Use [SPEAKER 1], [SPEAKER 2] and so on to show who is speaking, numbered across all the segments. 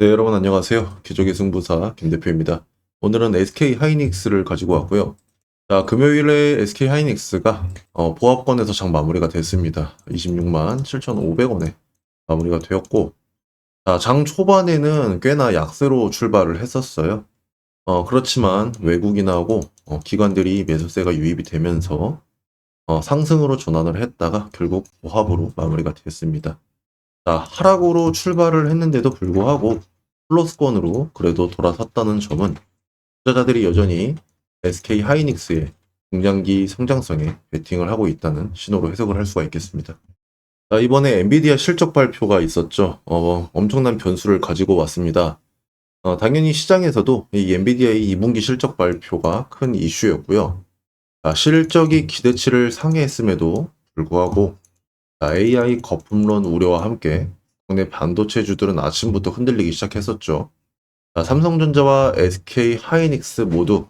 [SPEAKER 1] 네, 여러분 안녕하세요. 기적의 승부사 김 대표입니다. 오늘은 SK 하이닉스를 가지고 왔고요. 자, 금요일에 SK 하이닉스가 어, 보합권에서 장 마무리가 됐습니다. 26만 7,500원에 마무리가 되었고, 자, 장 초반에는 꽤나 약세로 출발을 했었어요. 어, 그렇지만 외국인하고 어, 기관들이 매수세가 유입이 되면서 어, 상승으로 전환을 했다가 결국 보합으로 마무리가 됐습니다. 자, 하락으로 출발을 했는데도 불구하고 플러스권으로 그래도 돌아섰다는 점은 투자자들이 여전히 SK 하이닉스의 중장기 성장성에 베팅을 하고 있다는 신호로 해석을 할 수가 있겠습니다. 자, 이번에 엔비디아 실적 발표가 있었죠. 어, 엄청난 변수를 가지고 왔습니다. 어, 당연히 시장에서도 이 엔비디아의 2분기 실적 발표가 큰 이슈였고요. 자, 실적이 기대치를 상회했음에도 불구하고 자, AI 거품론 우려와 함께 국내 반도체주들은 아침부터 흔들리기 시작했었죠. 자, 삼성전자와 SK 하이닉스 모두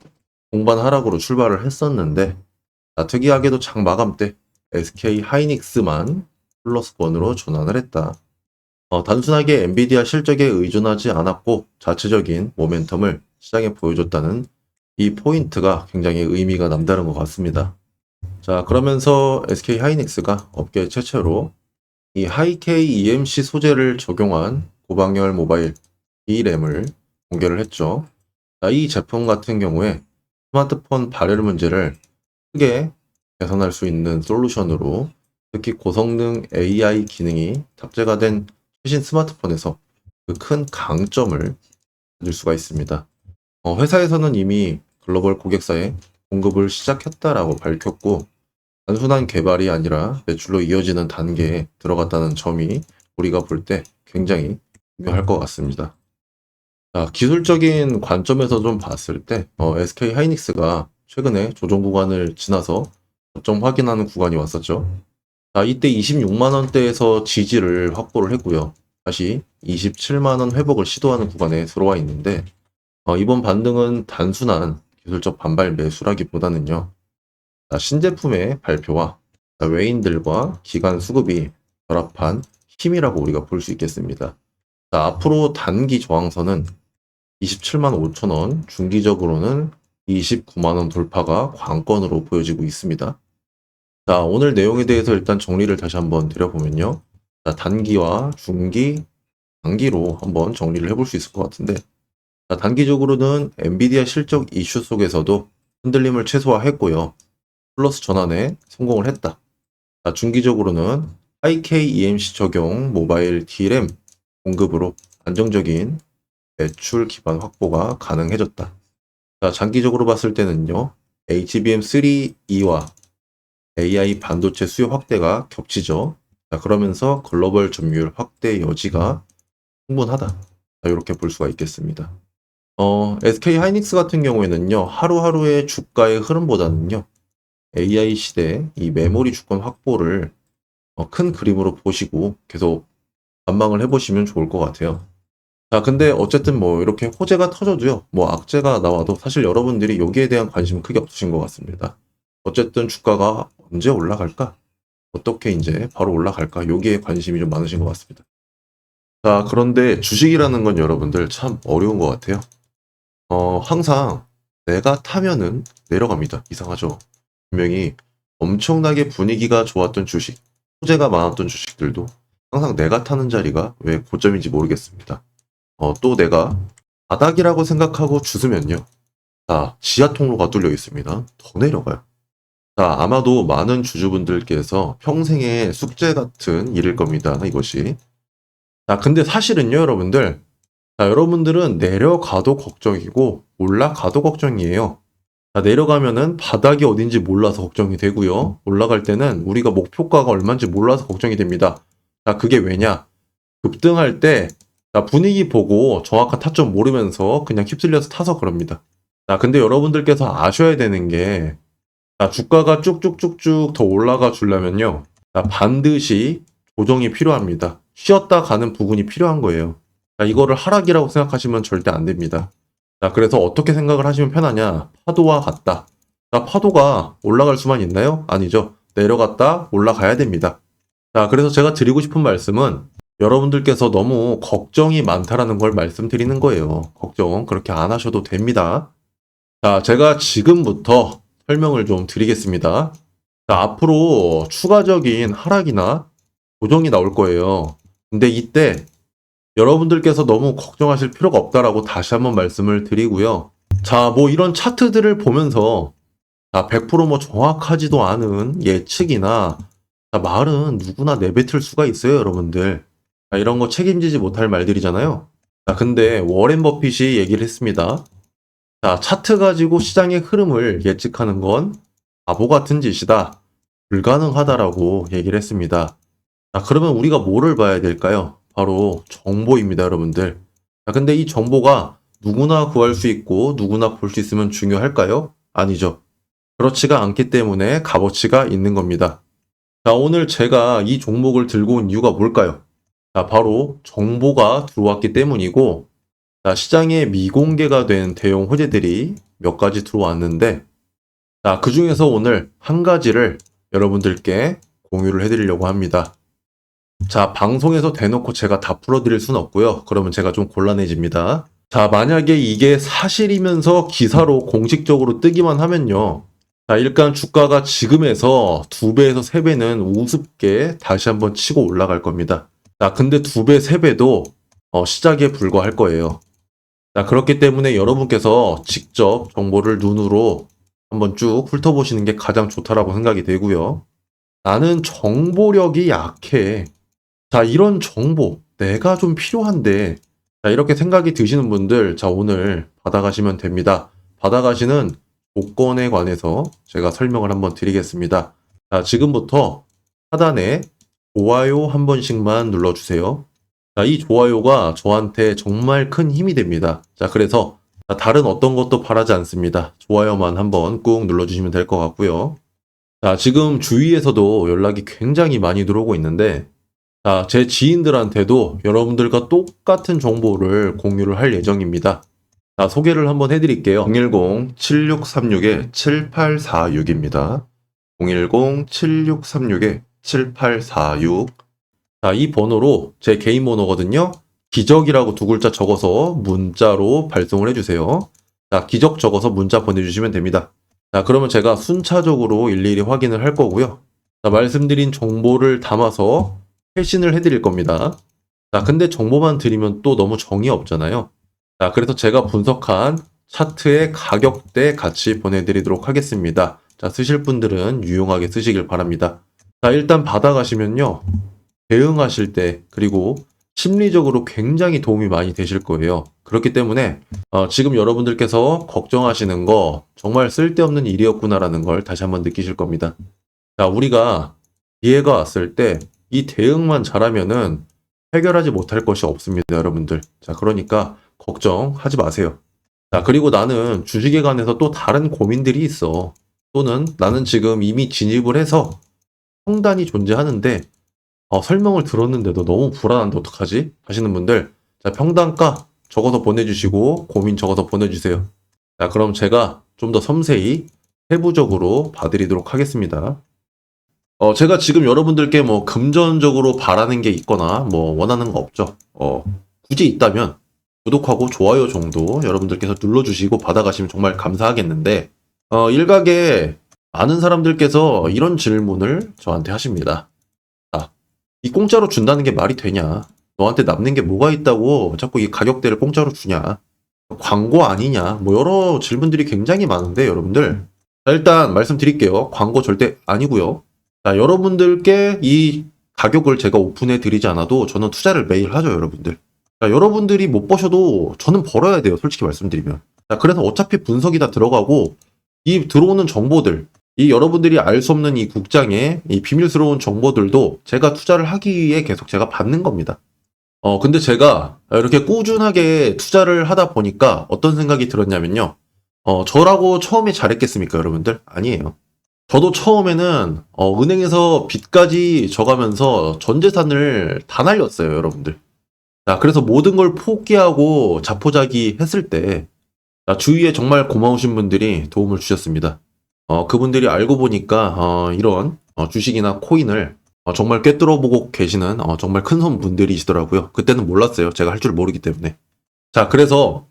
[SPEAKER 1] 공반 하락으로 출발을 했었는데 자, 특이하게도 장 마감 때 SK 하이닉스만 플러스권으로 전환을 했다. 어, 단순하게 엔비디아 실적에 의존하지 않았고 자체적인 모멘텀을 시장에 보여줬다는 이 포인트가 굉장히 의미가 남다른 것 같습니다. 자, 그러면서 SK 하이닉스가 업계 최초로 이 하이케이 EMC 소재를 적용한 고방열 모바일 D램을 공개를 했죠. 자, 이 제품 같은 경우에 스마트폰 발열 문제를 크게 개선할 수 있는 솔루션으로 특히 고성능 AI 기능이 탑재가 된 최신 스마트폰에서 그 큰 강점을 가질 수가 있습니다. 어, 회사에서는 이미 글로벌 고객사에 공급을 시작했다라고 밝혔고 단순한 개발이 아니라 매출로 이어지는 단계에 들어갔다는 점이 우리가 볼 때 굉장히 중요할 것 같습니다. 자, 기술적인 관점에서 좀 봤을 때 어, SK 하이닉스가 최근에 조정 구간을 지나서 저점 확인하는 구간이 왔었죠. 자, 이때 26만 원대에서 지지를 확보를 했고요. 다시 27만 원 회복을 시도하는 구간에 들어와 있는데 어, 이번 반등은 단순한 기술적 반발 매수라기보다는요. 자, 신제품의 발표와 자, 외인들과 기관 수급이 결합한 힘이라고 우리가 볼 수 있겠습니다. 자, 앞으로 단기 저항선은 27만 5천 원, 중기적으로는 29만 원 돌파가 관건으로 보여지고 있습니다. 자, 오늘 내용에 대해서 일단 정리를 다시 한번 드려보면요. 자, 단기와 중기, 단기로 한번 정리를 해볼 수 있을 것 같은데, 자, 단기적으로는 엔비디아 실적 이슈 속에서도 흔들림을 최소화했고요. 플러스 전환에 성공을 했다. 자, 중기적으로는 IKEMC 적용 모바일 D램 공급으로 안정적인 매출 기반 확보가 가능해졌다. 자, 장기적으로 봤을 때는요, HBM3E와 AI 반도체 수요 확대가 겹치죠. 자, 그러면서 글로벌 점유율 확대 여지가 충분하다. 자, 이렇게 볼 수가 있겠습니다. 어, SK 하이닉스 같은 경우에는요, 하루하루의 주가의 흐름보다는요, AI 시대 이 메모리 주권 확보를 어, 큰 그림으로 보시고 계속 관망을 해보시면 좋을 것 같아요. 자, 근데 어쨌든 뭐 이렇게 호재가 터져도요, 뭐 악재가 나와도 사실 여러분들이 여기에 대한 관심은 크게 없으신 것 같습니다. 어쨌든 주가가 언제 올라갈까? 어떻게 이제 바로 올라갈까? 여기에 관심이 좀 많으신 것 같습니다. 자, 그런데 주식이라는 건 여러분들 참 어려운 것 같아요. 어, 항상 내가 타면은 내려갑니다. 이상하죠? 분명히 엄청나게 분위기가 좋았던 주식, 호재가 많았던 주식들도 항상 내가 타는 자리가 왜 고점인지 모르겠습니다. 어, 또 내가 바닥이라고 생각하고 주스면요. 자, 지하 통로가 뚫려 있습니다. 더 내려가요. 자, 아마도 많은 주주분들께서 평생의 숙제 같은 일일 겁니다. 이것이. 자, 근데 사실은요, 여러분들. 자, 여러분들은 내려가도 걱정이고 올라가도 걱정이에요. 자, 내려가면은 바닥이 어딘지 몰라서 걱정이 되고요. 올라갈 때는 우리가 목표가가 얼마인지 몰라서 걱정이 됩니다. 자, 그게 왜냐? 급등할 때 자, 분위기 보고 정확한 타점 모르면서 그냥 휩쓸려서 타서 그럽니다. 자, 근데 여러분들께서 아셔야 되는 게 자, 주가가 쭉쭉쭉쭉 더 올라가 주려면요. 자, 반드시 조정이 필요합니다. 쉬었다 가는 부분이 필요한 거예요. 자, 이거를 하락이라고 생각하시면 절대 안 됩니다. 자, 그래서 어떻게 생각을 하시면 편하냐? 파도와 같다. 자, 파도가 올라갈 수만 있나요? 아니죠. 내려갔다 올라가야 됩니다. 자, 그래서 제가 드리고 싶은 말씀은 여러분들께서 너무 걱정이 많다라는 걸 말씀드리는 거예요. 걱정 그렇게 안 하셔도 됩니다. 자, 제가 지금부터 설명을 좀 드리겠습니다. 자, 앞으로 추가적인 하락이나 조정이 나올 거예요. 근데 이때 여러분들께서 너무 걱정하실 필요가 없다라고 다시 한번 말씀을 드리고요. 자, 뭐 이런 차트들을 보면서 자, 100%뭐 정확하지도 않은 예측이나 자, 말은 누구나 내뱉을 수가 있어요, 여러분들. 자, 이런 거 책임지지 못할 말들이잖아요. 자, 근데 워렌 버핏이 얘기를 했습니다. 자, 차트 가지고 시장의 흐름을 예측하는 건 바보 같은 짓이다. 불가능하다라고 얘기를 했습니다. 자, 그러면 우리가 뭐를 봐야 될까요? 바로 정보입니다, 여러분들. 자, 근데 이 정보가 누구나 구할 수 있고 누구나 볼 수 있으면 중요할까요? 아니죠. 그렇지가 않기 때문에 값어치가 있는 겁니다. 자, 오늘 제가 이 종목을 들고 온 이유가 뭘까요? 자, 바로 정보가 들어왔기 때문이고, 자, 시장에 미공개가 된 대형 호재들이 몇 가지 들어왔는데, 자, 그 중에서 오늘 한 가지를 여러분들께 공유를 해드리려고 합니다. 자, 방송에서 대놓고 제가 다 풀어드릴 순 없고요. 그러면 제가 좀 곤란해집니다. 자, 만약에 이게 사실이면서 기사로 공식적으로 뜨기만 하면요. 자, 일단 주가가 지금에서 두 배에서 세 배는 우습게 다시 한번 치고 올라갈 겁니다. 자, 근데 두 배, 세 배도 어, 시작에 불과할 거예요. 자, 그렇기 때문에 여러분께서 직접 정보를 눈으로 한번 쭉 훑어보시는 게 가장 좋다라고 생각이 되고요. 나는 정보력이 약해. 자, 이런 정보 내가 좀 필요한데 자, 이렇게 생각이 드시는 분들 자, 오늘 받아가시면 됩니다. 받아가시는 조건에 관해서 제가 설명을 한번 드리겠습니다. 자, 지금부터 하단에 좋아요 한 번씩만 눌러주세요. 자, 이 좋아요가 저한테 정말 큰 힘이 됩니다. 자, 그래서 자, 다른 어떤 것도 바라지 않습니다. 좋아요만 한번 꾹 눌러주시면 될 것 같고요. 자, 지금 주위에서도 연락이 굉장히 많이 들어오고 있는데, 자, 제 지인들한테도 여러분들과 똑같은 정보를 공유를 할 예정입니다. 자, 소개를 한번 해드릴게요. 010-7636-7846입니다. 010-7636-7846. 자, 이 번호로 제 개인 번호거든요. 기적이라고 두 글자 적어서 문자로 발송을 해주세요. 자, 기적 적어서 문자 보내주시면 됩니다. 자, 그러면 제가 순차적으로 일일이 확인을 할 거고요. 자, 말씀드린 정보를 담아서 회신을 해드릴 겁니다. 자, 근데 정보만 드리면 또 너무 정이 없잖아요. 자, 그래서 제가 분석한 차트의 가격대 같이 보내드리도록 하겠습니다. 자, 쓰실 분들은 유용하게 쓰시길 바랍니다. 자, 일단 받아가시면요. 대응하실 때, 그리고 심리적으로 굉장히 도움이 많이 되실 거예요. 그렇기 때문에, 어, 지금 여러분들께서 걱정하시는 거 정말 쓸데없는 일이었구나라는 걸 다시 한번 느끼실 겁니다. 자, 우리가 기회가 왔을 때 이 대응만 잘하면은 해결하지 못할 것이 없습니다, 여러분들. 자, 그러니까 걱정하지 마세요. 자, 그리고 나는 주식에 관해서 또 다른 고민들이 있어. 또는 나는 지금 이미 진입을 해서 성단이 존재하는데 어, 설명을 들었는데도 너무 불안한데 어떡하지? 하시는 분들 자, 평단가 적어서 보내주시고 고민 적어서 보내주세요. 자, 그럼 제가 좀 더 섬세히 세부적으로 봐드리도록 하겠습니다. 어, 제가 지금 여러분들께 뭐 금전적으로 바라는 게 있거나 뭐 원하는 거 없죠. 어, 굳이 있다면 구독하고 좋아요 정도 여러분들께서 눌러주시고 받아가시면 정말 감사하겠는데, 어, 일각에 많은 사람들께서 이런 질문을 저한테 하십니다. 아, 이 공짜로 준다는 게 말이 되냐? 너한테 남는 게 뭐가 있다고 자꾸 이 가격대를 공짜로 주냐? 광고 아니냐? 뭐 여러 질문들이 굉장히 많은데 여러분들 자, 일단 말씀드릴게요. 광고 절대 아니고요. 자, 여러분들께 이 가격을 제가 오픈해 드리지 않아도 저는 투자를 매일 하죠, 여러분들. 자, 여러분들이 못 버셔도 저는 벌어야 돼요, 솔직히 말씀드리면. 자, 그래서 어차피 분석이 다 들어가고 이 들어오는 정보들, 이 여러분들이 알 수 없는 이 국장의 이 비밀스러운 정보들도 제가 투자를 하기 위해 계속 제가 받는 겁니다. 어, 근데 제가 이렇게 꾸준하게 투자를 하다 보니까 어떤 생각이 들었냐면요. 어, 저라고 처음에 잘했겠습니까, 여러분들? 아니에요. 저도 처음에는 어, 은행에서 빚까지 져가면서 전 재산을 다 날렸어요, 여러분들. 자, 그래서 모든 걸 포기하고 자포자기 했을 때 자, 주위에 정말 고마우신 분들이 도움을 주셨습니다. 어, 그분들이 알고 보니까 어, 이런 어, 주식이나 코인을 어, 정말 꿰뚫어 보고 계시는 어, 정말 큰 손 분들이시더라고요. 그때는 몰랐어요. 제가 할 줄 모르기 때문에. 자, 그래서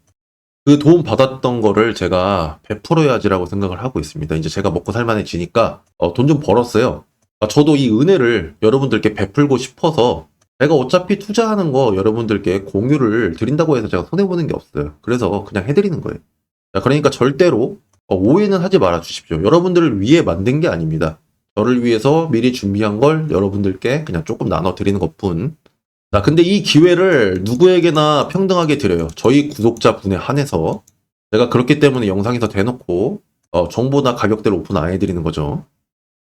[SPEAKER 1] 그 도움 받았던 거를 제가 베풀어야지라고 생각을 하고 있습니다. 이제 제가 먹고 살만해지니까 어, 돈 좀 벌었어요. 아, 저도 이 은혜를 여러분들께 베풀고 싶어서 제가 어차피 투자하는 거 여러분들께 공유를 드린다고 해서 제가 손해보는 게 없어요. 그래서 그냥 해드리는 거예요. 자, 그러니까 절대로 어, 오해는 하지 말아 주십시오. 여러분들을 위해 만든 게 아닙니다. 저를 위해서 미리 준비한 걸 여러분들께 그냥 조금 나눠 드리는 것 뿐. 자, 근데 이 기회를 누구에게나 평등하게 드려요. 저희 구독자 분에 한해서. 제가 그렇기 때문에 영상에서 대놓고, 어, 정보나 가격대를 오픈 안 해드리는 거죠.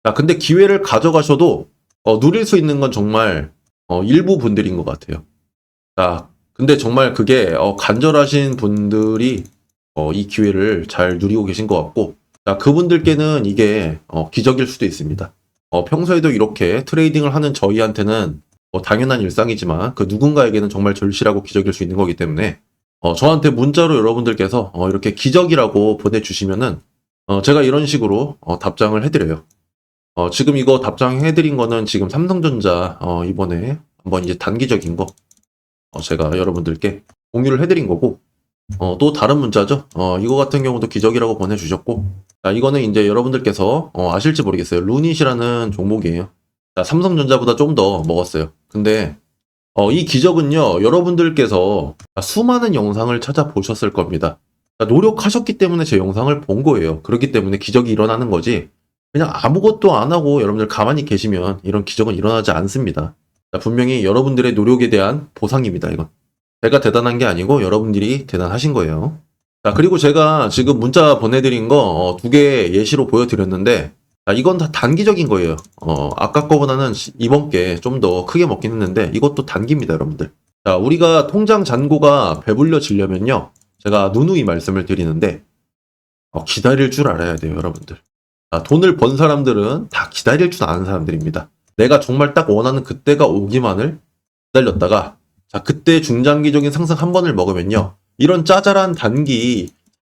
[SPEAKER 1] 자, 근데 기회를 가져가셔도, 어, 누릴 수 있는 건 정말, 어, 일부 분들인 것 같아요. 자, 근데 정말 그게, 어, 간절하신 분들이, 어, 이 기회를 잘 누리고 계신 것 같고, 자, 그분들께는 이게, 어, 기적일 수도 있습니다. 어, 평소에도 이렇게 트레이딩을 하는 저희한테는 뭐 당연한 일상이지만 그 누군가에게는 정말 절실하고 기적일 수 있는 거기 때문에 어, 저한테 문자로 여러분들께서 어, 이렇게 기적이라고 보내주시면은 어, 제가 이런 식으로 어, 답장을 해드려요. 어, 지금 이거 답장해드린 거는 지금 삼성전자 어, 이번에 한번 이제 단기적인 거 어, 제가 여러분들께 공유를 해드린 거고 어, 또 다른 문자죠. 어, 이거 같은 경우도 기적이라고 보내주셨고 자, 이거는 이제 여러분들께서 어, 아실지 모르겠어요. 루닛이라는 종목이에요. 자, 삼성전자보다 좀 더 먹었어요. 근데 어, 이 기적은요, 여러분들께서 수많은 영상을 찾아보셨을 겁니다. 자, 노력하셨기 때문에 제 영상을 본 거예요. 그렇기 때문에 기적이 일어나는 거지. 그냥 아무것도 안 하고 여러분들 가만히 계시면 이런 기적은 일어나지 않습니다. 자, 분명히 여러분들의 노력에 대한 보상입니다, 이건. 제가 대단한 게 아니고 여러분들이 대단하신 거예요. 자, 그리고 제가 지금 문자 보내드린 거 두 개 예시로 보여드렸는데, 자, 이건 다 단기적인 거예요. 어, 아까 거보다는 시- 이번 게 좀 더 크게 먹긴 했는데, 이것도 단기입니다, 여러분들. 자, 우리가 통장 잔고가 배불려지려면요. 제가 누누이 말씀을 드리는데, 어, 기다릴 줄 알아야 돼요, 여러분들. 자, 돈을 번 사람들은 다 기다릴 줄 아는 사람들입니다. 내가 정말 딱 원하는 그때가 오기만을 기다렸다가, 자, 그때 중장기적인 상승 한 번을 먹으면요. 이런 짜잘한 단기